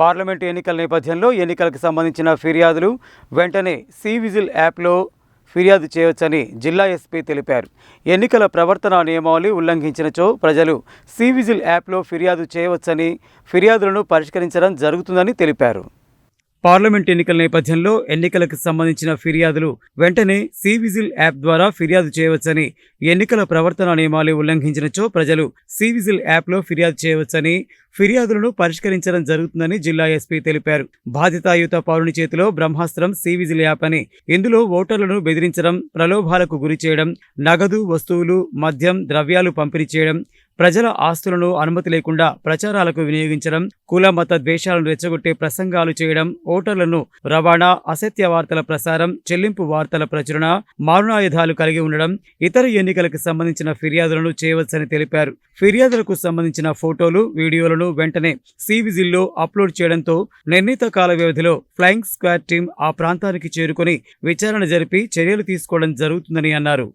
Parliament ఎన్నికల నేపథ్యంలో ఎన్నికలకు సంబంధించిన ఫిర్యాదులు వెంటనే సీ విజిల్ యాప్లో ఫిర్యాదు చేయవచ్చని జిల్లా ఎస్పీ తెలిపారు. ఎన్నికల ప్రవర్తన నియమావళి ఉల్లంఘించినచో ప్రజలు సీ విజిల్ యాప్లో ఫిర్యాదు చేయవచ్చని ఫిర్యాదులను పరిష్కరించడం జరుగుతుందని తెలిపారు. పార్లమెంట్ ఎన్నికల నేపథ్యంలో ఎన్నికలకు సంబంధించిన ఫిర్యాదులు వెంటనే సివిజిల్ యాప్ ద్వారా ఫిర్యాదు చేయవచ్చని ఎన్నికల ప్రవర్తన నియమాలు ఉల్లంఘించినచో ప్రజలు సివిజిల్ యాప్లో ఫిర్యాదు చేయవచ్చని ఫిర్యాదులను పరిష్కరించడం జరుగుతుందని జిల్లా ఎస్పీ తెలిపారు. బాధితాయుత పౌరుని చేతిలో బ్రహ్మాస్త్రం సివిజిల్ యాప్ అని ఇందులో ఓటర్లను బెదిరించడం ప్రలోభాలకు గురి చేయడం నగదు వస్తువులు మద్యం ద్రవ్యాలు పంపిణీ చేయడం ప్రజల ఆస్తులను అనుమతి లేకుండా ప్రచారాలకు వినియోగించడం కుల మత ద్వేషాలను రెచ్చగొట్టే ప్రసంగాలు చేయడం ఓటర్లను రవాణా అసత్య వార్తల ప్రసారం చెల్లింపు వార్తల ప్రచురణ మారణాయుధాలు కలిగి ఉండడం ఇతర ఎన్నికలకు సంబంధించిన ఫిర్యాదులను చేయవచ్చని తెలిపారు. ఫిర్యాదులకు సంబంధించిన ఫోటోలు వీడియోలను వెంటనే సివిజిల్లో అప్లోడ్ చేయడంతో నిర్ణీత కాల వ్యవధిలో ఫ్లయింగ్ స్క్వాడ్ టీం ఆ ప్రాంతానికి చేరుకొని విచారణ జరిపి చర్యలు తీసుకోవడం జరుగుతుందని అన్నారు.